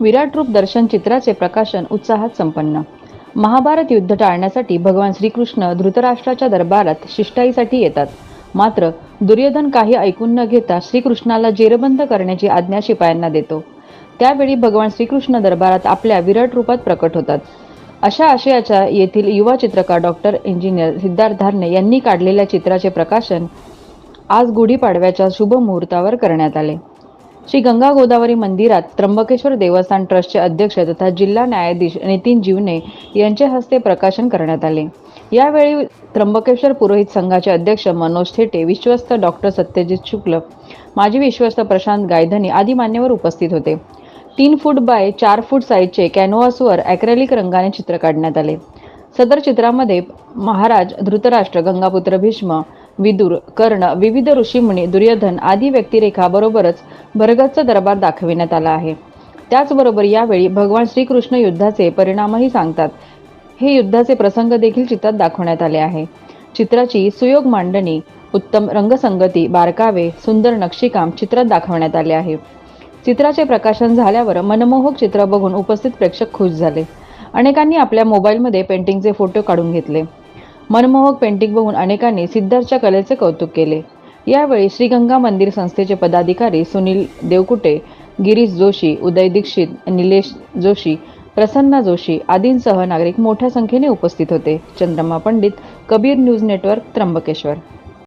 विराट रूप दर्शन चित्राचे प्रकाशन उत्साहात संपन्न. महाभारत युद्ध टाळण्यासाठी भगवान श्रीकृष्ण धृतराष्ट्राच्या दरबारात शिष्टाईसाठी येतात. मात्र दुर्योधन काही ऐकून न घेता श्रीकृष्णाला जेरबंद करण्याची आज्ञा शिपायांना देतो. त्यावेळी भगवान श्रीकृष्ण दरबारात आपल्या विराट रूपात प्रकट होतात. अशा आशयाच्या येथील युवा चित्रकार डॉक्टर इंजिनियर सिद्धार्थ धारणे यांनी काढलेल्या चित्राचे प्रकाशन आज गुढीपाडव्याच्या शुभ मुहूर्तावर करण्यात आले. श्री गंगा गोदावरी मंदिरात त्र्यंबकेश्वर देवस्थान ट्रस्टचे अध्यक्ष तथा जिल्हा न्यायाधीश नितीन जीवने यांच्या हस्ते प्रकाशन करण्यात आले. यावेळी त्र्यंबकेश्वर पुरोहित संघाचे अध्यक्ष मनोज थेटे विश्वस्त डॉक्टर सत्यजित शुक्ल माजी विश्वस्त प्रशांत गायधनी आदी मान्यवर उपस्थित होते. तीन फूट बाय चार फूट साईजचे कॅनव्हासवर ॲक्रेलिक रंगाने चित्र काढण्यात आले. सदर चित्रामध्ये महाराज धृतराष्ट्र गंगापुत्र भीष्म विदुर कर्ण विविध ऋषीमुनी दुर्योधन आदी व्यक्तिरेखा बरोबरच भरगतचा दरबार दाखविण्यात आला आहे. त्याचबरोबर यावेळी भगवान श्रीकृष्ण युद्धाचे परिणामही सांगतात. हे युद्धाचे प्रसंग देखील चित्रात दाखवण्यात आले आहे. चित्राची सुयोग मांडणी उत्तम रंगसंगती बारकावे सुंदर नक्षीकाम चित्रात दाखवण्यात आले आहे. चित्राचे प्रकाशन झाल्यावर मनमोहक चित्र बघून उपस्थित प्रेक्षक खुश झाले. अनेकांनी आपल्या मोबाईलमध्ये पेंटिंगचे फोटो काढून घेतले. मनमोहक पेंटिंग बघून अनेकांनी सिद्धार्थच्या कलेचे कौतुक केले. यावेळी श्रीगंगा मंदिर संस्थेचे पदाधिकारी सुनील देवकुटे गिरीश जोशी उदय दीक्षित निलेश जोशी प्रसन्ना जोशी आदींसह नागरिक मोठ्या संख्येने उपस्थित होते. Chandrama Pandit Kabir news network Trimbakeshwar.